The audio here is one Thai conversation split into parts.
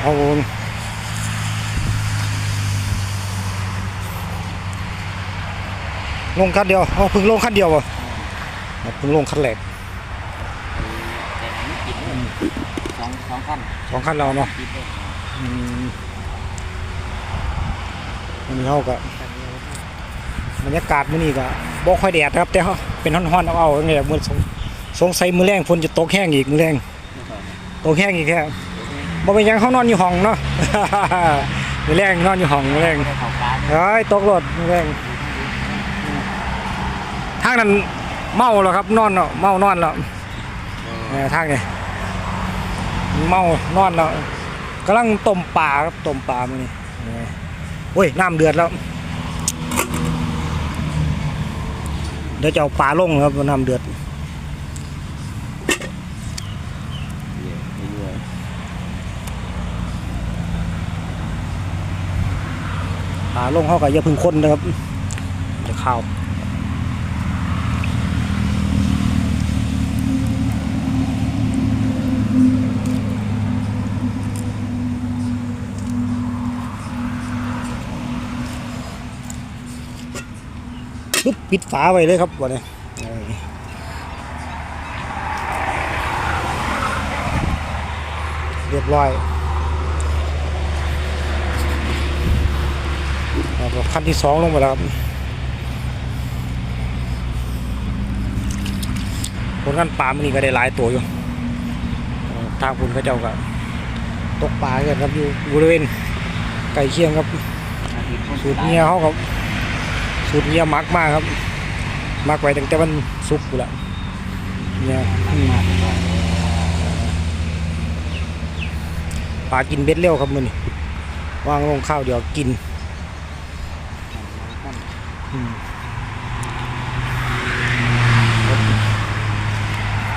เอาลงคันเดียวเอาเพิ่งลงคันเดียววะเพิ่งลงคันแรกแต่ไม่กินเลยสองสองขั้นสองคันเราเนาะกินเลยอืมวันนี้เขาก็บรรยากาศมื้อนี้ก็บ่ค่อยแดดครับ แต่เขาเป็นฮ้อนๆเอาเอาๆเนี่ยมื้อสงสงสัยมื้อแรงฝนจะตกแห้งอีกมื้อแรงตกแห้งอีกแค่ บ่เป็นยังเขานอนอยู่ห้องเนาะ มือแรงนอนอยู่ห้องมือแรงไม่เลาเนี่ยเฮ้ยตกรถมือแรงทางนั้นเมาแล้วครับนอนเนาะเมานอนแล้วเออทางนี่เมานอนแล้วกำลังต้มปลาครับต้มปลามานี่เออโอ้ยน้ำเดือดแล้ว เดี๋ยวจะเอาปลาลงครับน้ำเดือด ปลาลงเขาก็อย่าเพึ่งคนนะครับจะเข้าปึ๊บปิดฝาไว้เลยครับวันนี้เรียบร้อย แล้วก็ขั้นที่สองลงไปแล้วครับผลงานปลามันนี่ก็ได้หลายตัวอยู่ทางคุณเขาเจ้าก็ตกปลากันครับอยู่บริเวณใกล้เคียงครับ สูตรเมียเขาครับ สูตรเมียมักมากครับ มักไว้ตั้งแต่วันศุกร์กูนแหละเนี่ยปลากินเบ็ดเร็วครับมือนี่วางลงข้าวเดี๋ยวกิน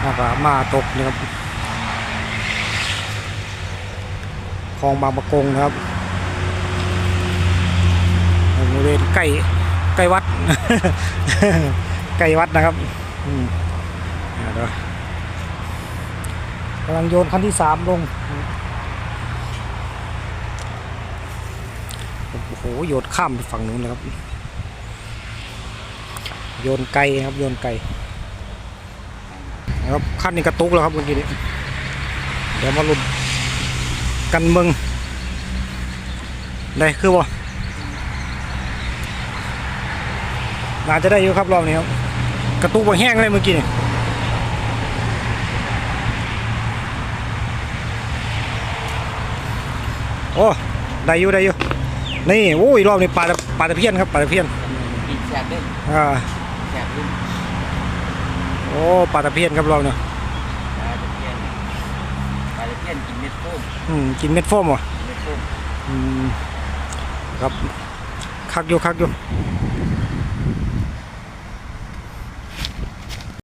แล้วก็มาตกนะครับคลองบางประกงนะครับบริเวณใกล้ใกล้วัด ใกล้วัดนะครับอืมอ่าเดี๋ยวกำลังโยนคันที่สามลง โอ้โห โยนข้ามไปฝั่งนู้นเลยครับ โยนไกลครับโยนไกลนะครับขั้นนี้กระตุกแล้วครับเมื่อกี้นี้เดี๋ยวมาลุ้นกันเมืองได้คือบ่น่าจะได้อยู่ครับรอบนี้ครับกระตุกบ่แห้งเลยเมื่อกี้นี่โอ้ได้อยู่ได้อยู่นี่โอ้ยรอบนี้ปลาตะปลาตะเพียนครับปลาตะเพียนกินแซ่บด้วยอ่า แซ่บด้วยโอ้ปลาตะเพียนครับรอบนี้ปลาตะเพียนปลาตะเพียนกินเม็ดโฟมอืมกินเม็ดโฟมวะเม็ดโฟมอืมครับคักอยู่คักอยู่